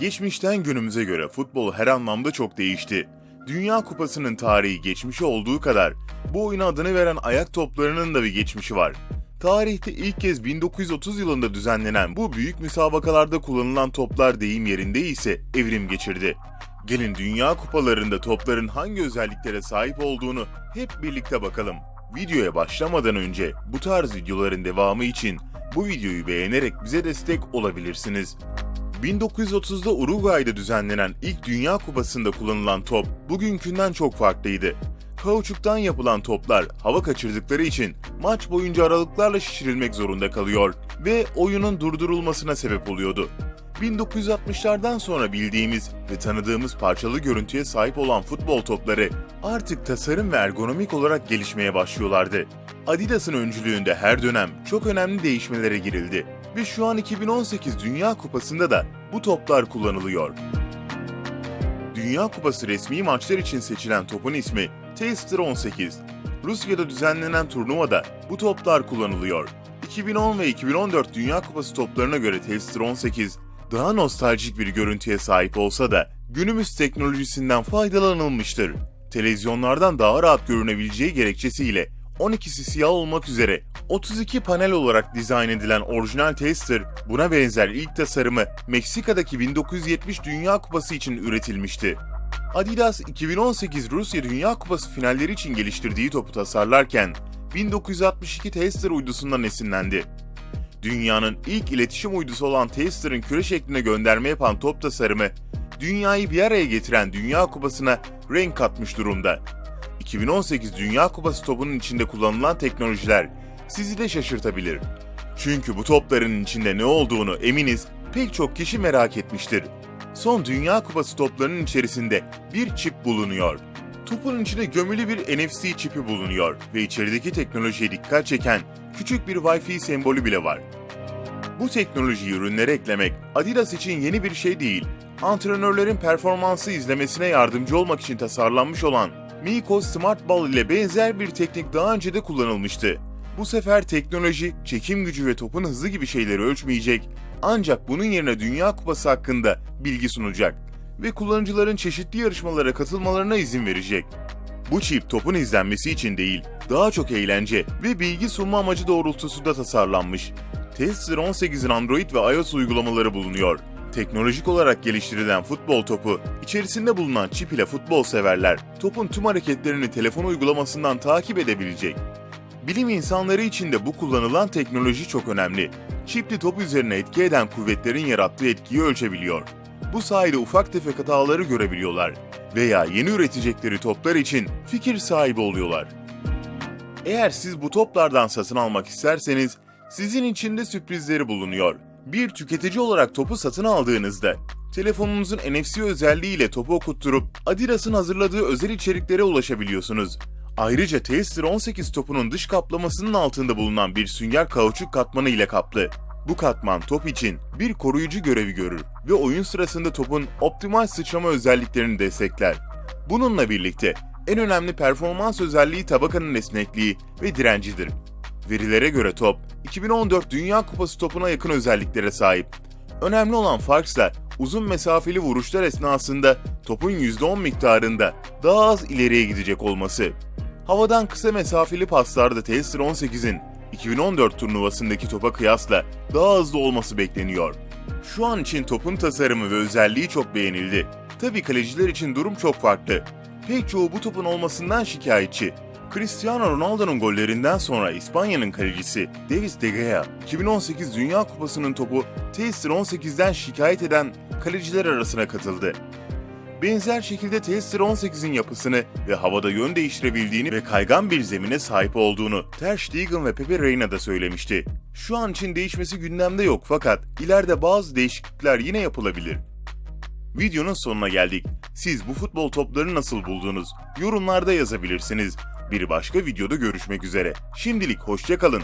Geçmişten günümüze göre futbol her anlamda çok değişti. Dünya Kupası'nın tarihi geçmişi olduğu kadar bu oyuna adını veren ayak toplarının da bir geçmişi var. Tarihte ilk kez 1930 yılında düzenlenen bu büyük müsabakalarda kullanılan toplar deyim yerinde ise evrim geçirdi. Gelin Dünya Kupalarında topların hangi özelliklere sahip olduğunu hep birlikte bakalım. Videoya başlamadan önce bu tarz videoların devamı için bu videoyu beğenerek bize destek olabilirsiniz. 1930'da Uruguay'da düzenlenen ilk Dünya Kupası'nda kullanılan top bugünkünden çok farklıydı. Kauçuktan yapılan toplar hava kaçırdıkları için maç boyunca aralıklarla şişirilmek zorunda kalıyor ve oyunun durdurulmasına sebep oluyordu. 1960'lardan sonra bildiğimiz ve tanıdığımız parçalı görüntüye sahip olan futbol topları artık tasarım ve ergonomik olarak gelişmeye başlıyorlardı. Adidas'ın öncülüğünde her dönem çok önemli değişmelere girildi ve şu an 2018 Dünya Kupası'nda da bu toplar kullanılıyor. Dünya Kupası resmi maçlar için seçilen topun ismi Taster 18. Rusya'da düzenlenen turnuvada bu toplar kullanılıyor. 2010 ve 2014 Dünya Kupası toplarına göre Taster 18 daha nostaljik bir görüntüye sahip olsa da günümüz teknolojisinden faydalanılmıştır. Televizyonlardan daha rahat görünebileceği gerekçesiyle 12'si siyah olmak üzere 32 panel olarak dizayn edilen orijinal Taster buna benzer ilk tasarımı Meksika'daki 1970 Dünya Kupası için üretilmişti. Adidas 2018 Rusya Dünya Kupası finalleri için geliştirdiği topu tasarlarken 1962 Taster uydusundan esinlendi. Dünyanın ilk iletişim uydusu olan Taster'ın küre şekline gönderme yapan top tasarımı, dünyayı bir araya getiren Dünya Kupası'na renk katmış durumda. 2018 Dünya Kupası topunun içinde kullanılan teknolojiler sizi de şaşırtabilir. Çünkü bu topların içinde ne olduğunu eminiz pek çok kişi merak etmiştir. Son Dünya Kupası toplarının içerisinde bir çip bulunuyor. Topun içinde gömülü bir NFC çipi bulunuyor ve içerideki teknolojiye dikkat çeken küçük bir Wi-Fi sembolü bile var. Bu teknolojiyi ürünlere eklemek Adidas için yeni bir şey değil. Antrenörlerin performansı izlemesine yardımcı olmak için tasarlanmış olan Miko Smart Ball ile benzer bir teknik daha önce de kullanılmıştı. Bu sefer teknoloji, çekim gücü ve topun hızı gibi şeyleri ölçmeyecek ancak bunun yerine Dünya Kupası hakkında bilgi sunacak ve kullanıcıların çeşitli yarışmalara katılmalarına izin verecek. Bu çip topun izlenmesi için değil, daha çok eğlence ve bilgi sunma amacı doğrultusunda tasarlanmış. Tester 18'in Android ve iOS uygulamaları bulunuyor. Teknolojik olarak geliştirilen futbol topu, içerisinde bulunan çip ile futbol severler, topun tüm hareketlerini telefon uygulamasından takip edebilecek. Bilim insanları için de bu kullanılan teknoloji çok önemli. Çipli top üzerine etki eden kuvvetlerin yarattığı etkiyi ölçebiliyor. Bu sayede ufak tefek hataları görebiliyorlar veya yeni üretecekleri toplar için fikir sahibi oluyorlar. Eğer siz bu toplardan satın almak isterseniz sizin için de sürprizleri bulunuyor. Bir tüketici olarak topu satın aldığınızda telefonunuzun NFC özelliğiyle topu okutturup Adidas'ın hazırladığı özel içeriklere ulaşabiliyorsunuz. Ayrıca Taster 18 topunun dış kaplamasının altında bulunan bir sünger kauçuk katmanı ile kaplı. Bu katman top için bir koruyucu görevi görür ve oyun sırasında topun optimal sıçrama özelliklerini destekler. Bununla birlikte en önemli performans özelliği tabakanın esnekliği ve direncidir. Verilere göre top, 2014 Dünya Kupası topuna yakın özelliklere sahip. Önemli olan farksa uzun mesafeli vuruşlar esnasında topun %10 miktarında daha az ileriye gidecek olması. Havadan kısa mesafeli paslarda Tester 18'in 2014 turnuvasındaki topa kıyasla daha hızlı olması bekleniyor. Şu an için topun tasarımı ve özelliği çok beğenildi. Tabii kaleciler için durum çok farklı. Pek çoğu bu topun olmasından şikayetçi. Cristiano Ronaldo'nun gollerinden sonra İspanya'nın kalecisi Davis De Gea, 2018 Dünya Kupası'nın topu Taster 18'den şikayet eden kaleciler arasına katıldı. Benzer şekilde Tester 18'in yapısını ve havada yön değiştirebildiğini ve kaygan bir zemine sahip olduğunu Ter Stegen ve Pepe Reina da söylemişti. Şu an için değişmesi gündemde yok fakat ileride bazı değişiklikler yine yapılabilir. Videonun sonuna geldik. Siz bu futbol toplarını nasıl buldunuz? Yorumlarda yazabilirsiniz. Bir başka videoda görüşmek üzere. Şimdilik hoşçakalın.